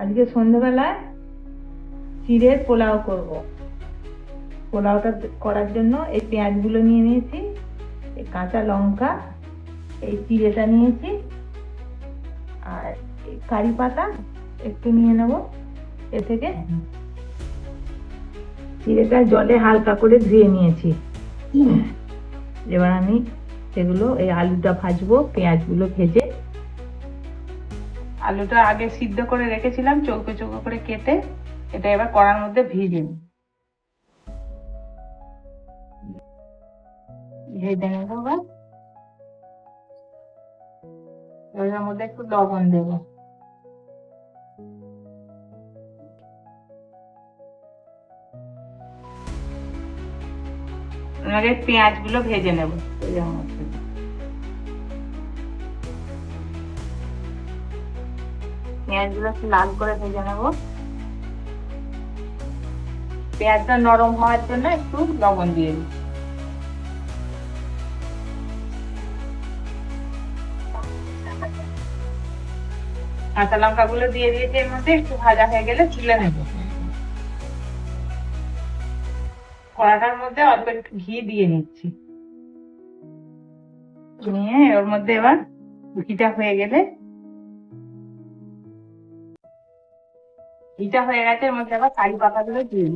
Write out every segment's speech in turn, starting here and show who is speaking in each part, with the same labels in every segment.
Speaker 1: আজকে সন্ধ্যেবেলায় চিড়ের পোলাও করব। পোলাওটা করার জন্য এই পেঁয়াজগুলো নিয়ে নিয়েছি এই কাঁচা লঙ্কা এই চিড়েটা নিয়েছি আর এই কারি পাতা একটু নিয়ে নেব। এ থেকে চিড়েটা জলে হালকা করে ধুয়ে নিয়েছি। এবার আমি সেগুলো এই আলুটা ভাজবো পেঁয়াজগুলো ভেজে আলুটা আগে সিদ্ধ করে রেখেছিলাম, চৌকো চৌকো করে কেটে এটা এবার কড়ার মধ্যে ভিজে। ভেজে নেব এবার। মধ্যে একটু লবণ দেব। আগে পেঁয়াজগুলো ভেজে নেব। মধ্যে। পেঁয়াজগুলো একটু লাল করে ভেজে নেব। পেঁয়াজটা নরম হওয়ার জন্য একটু লবণ দিয়ে দিই। কাঁচা লঙ্কা গুলো দিয়ে দিয়েছি এর মধ্যে, একটু ভাজা হয়ে গেলে তুলে নেব। কড়াটার মধ্যে অল্প একটু ঘি দিয়ে নিচ্ছি। নিয়ে ওর মধ্যে এবার ঘিটা হয়ে গেলে ঘিটা হয়ে গেছে, এর মধ্যে আবার কারি পাতাগুলো দিয়ে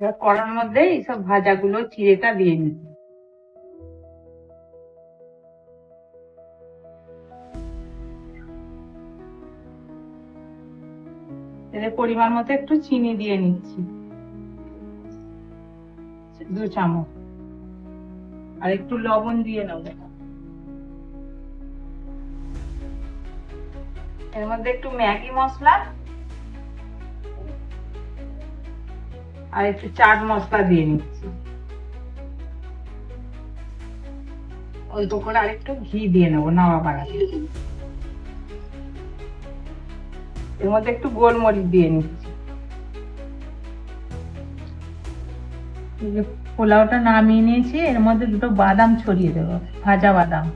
Speaker 1: এবার কড়ার মধ্যে এইসব ভাজাগুলো, চিড়েটা দিয়ে এতে পরিমাণ মতো একটু চিনি দিয়ে নিচ্ছি। দু চামচ। আর একটু লবণ দিয়ে নেব। এর মধ্যে একটু ম্যাগি মশলা আর একটু চাট মশলা দিয়ে নিচ্ছি। অল্প করে আর একটু ঘি দিয়ে নেব, নাওয়া বাড়াতে এর মধ্যে একটু গোলমরিচ দিয়ে নিচ্ছি। পোলাওটা নামিয়ে নিয়েছি, এর মধ্যে দুটো বাদাম ছড়িয়ে দেবো, ভাজা বাদাম।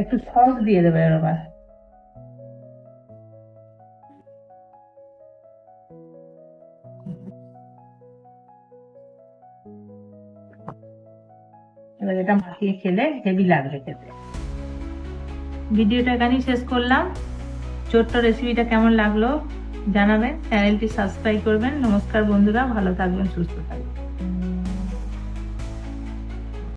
Speaker 1: একটু সস দিয়ে দেবে এবার এবার এটা মাখিয়ে খেলে হেভি লাগবে খেতে। ভিডিওটা এখানেই শেষ করলাম। ছোট্ট রেসিপিটা কেমন লাগল জানাবেন। চ্যানেলটি সাবস্ক্রাইব করবেন। নমস্কার বন্ধুরা, ভালো থাকবেন, সুস্থ থাকবেন।